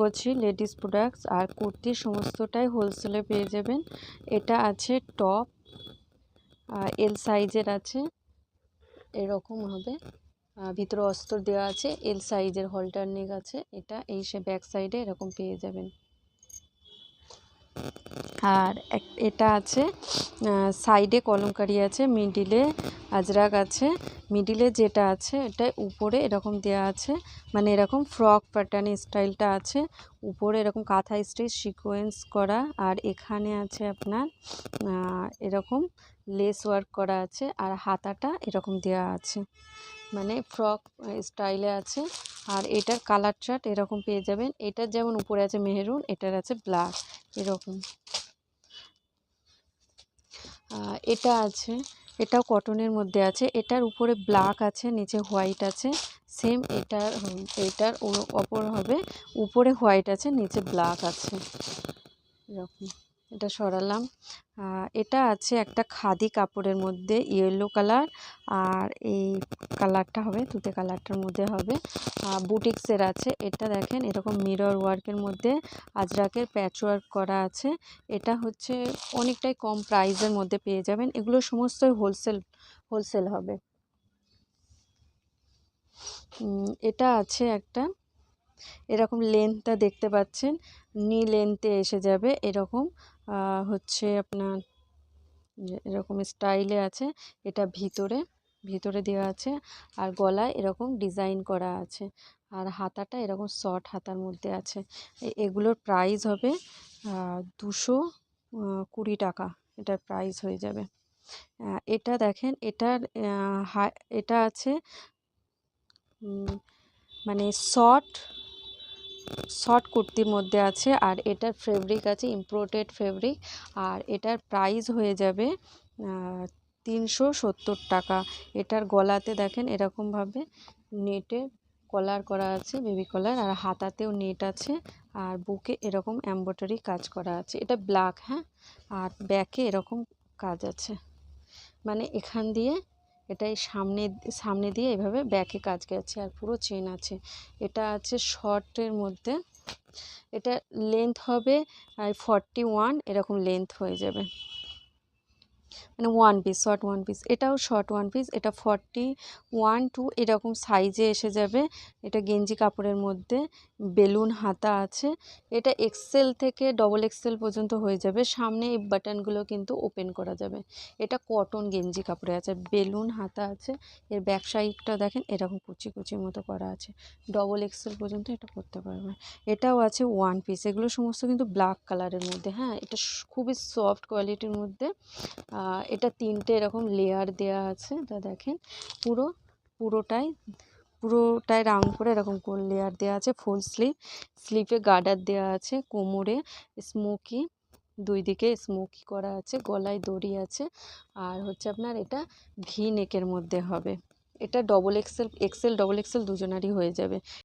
বলছি ladies products আর কুর্তি সমস্তটাই হোলসেলে পেয়ে যাবেন। এটা আছে টপ এল সাইজের আছে, এরকম হবে। ভিতরে অস্ত্র দেওয়া আছে এল সাইজের হলটার নেক আছে, এটা এই সে ব্যাক সাইডে এরকম পেয়ে যাবেন। আর এটা আছে সাইডে কলমকারি আছে মিডিলে আজরাক আছে মিডিলে যেটা আছে এটা উপরে এরকম দেওয়া আছে। মানে এরকম ফ্রক প্যাটার্ন স্টাইলটা আছে। উপরে এরকম কাঁথা স্টিচ সিকোয়েন্স করা। আর এখানে আছে আপনার এরকম লেস ওয়ার্ক করা আছে। আর হাতাটা এরকম দেওয়া আছে। মানে ফ্রক স্টাইলে আছে। আর এটার কালার চার্ট এরকম পেয়ে যাবেন। এটার যেমন উপরে আছে মেহরুন, এটার আছে ব্ল্যাক এরকম। এটা আছে এটাও কটনের মধ্যে আছে। এটার উপরে ব্ল্যাক আছে, নিচে হোয়াইট আছে। সেম এটার এটার অপর হবে। উপরে হোয়াইট আছে, নিচে ব্ল্যাক আছে। এরকম। এটা সরালাম। এটা আছে একটা খাদি কাপড়ের মধ্যে ইয়েলো কালার আর এই কালারটা হবে, তুতে কালারটার মধ্যে হবে। বুটিক্সের আছে। এটা দেখেন, এরকম মিরর ওয়ার্কের মধ্যে আজরাকের প্যাচ ওয়ার্ক করা আছে। এটা হচ্ছে অনেকটাই কম প্রাইসের মধ্যে পেয়ে যাবেন। এগুলো সমস্তই হোলসেল হোলসেল হবে। এটা আছে একটা, এরকম লেন্থটা দেখতে পাচ্ছেন। নি লেন্থে এসে যাবে এরকম। হচ্ছে আপনার এরকম স্টাইলে আছে, এটা ভিতরে ভিতরে দেওয়া আছে আর গলায় এরকম ডিজাইন করা আছে আর হাতাটা এরকম শর্ট হাতার মধ্যে আছে। এগুলোর প্রাইস হবে দুশো কুড়ি টাকা। এটার প্রাইস হয়ে যাবে। এটা দেখেন, এটার এটা আছে মানে শর্ট শর্ট কুর্তির মধ্যে আছে আর এটার ফেব্রিক আছে ইম্পোর্টেড ফেব্রিক আর এটার প্রাইস হয়ে যাবে তিনশো সত্তর টাকা। এটার গলাতে দেখেন এরকমভাবে নেটে কলার করা আছে বেবি কলার আর হাতাতেও নেট আছে, আর বুকে এরকম এম্ব্রয়ডারি কাজ করা আছে। এটা ব্ল্যাক হ্যাঁ? আর ব্যাকে এরকম কাজ আছে। মানে এখান দিয়ে এটাই সামনে সামনে দিয়ে এভাবে ব্যাকে কাজ গেছে আর পুরো চেন আছে। এটা আছে শর্টের মধ্যে। এটা লেন্থ হবে ফর্টি ওয়ান এরকম লেন্থ হয়ে যাবে। মানে one piece short one piece এটাও শর্ট ওয়ান পিস এটা ফর্টি ওয়ান টু এরকম সাইজে এসে যাবে। এটা গেঞ্জি কাপড়ের মধ্যে, বেলুন হাতা আছে। এটা এক্সেল থেকে ডবল এক্সেল পর্যন্ত হয়ে যাবে। সামনে এই বাটনগুলো কিন্তু ওপেন করা যাবে। এটা কটন গেঞ্জি কাপড়ে আছে, বেলুন হাতা আছে। এর ব্যাক সাইডটা দেখেন, এরকম কুচি কুচির মতো করা আছে। ডবল এক্সেল পর্যন্ত এটা করতে পারবে। এটাও আছে ওয়ান পিস এগুলো সমস্ত কিন্তু ব্ল্যাক কালারের মধ্যে। হ্যাঁ এটা খুবই সফট কোয়ালিটির মধ্যে। এটা তিনটে এরকম লেয়ার দেয়া আছে, তা দেখেন। পুরো, পুরোটাই পুরোটাই রাউন্ড করে এরকম গোল লেয়ার দেওয়া আছে ফুল স্লিভ স্লিভে গার্ডার দেওয়া আছে, কোমরে স্মোকি দুই দিকে স্মোকি করা আছে, গলায় দড়ি আছে। আর হচ্ছে আপনার এটা ভি নেকের মধ্যে হবে। এটা double axle axle double axle দুজনারই হয়ে যাবে।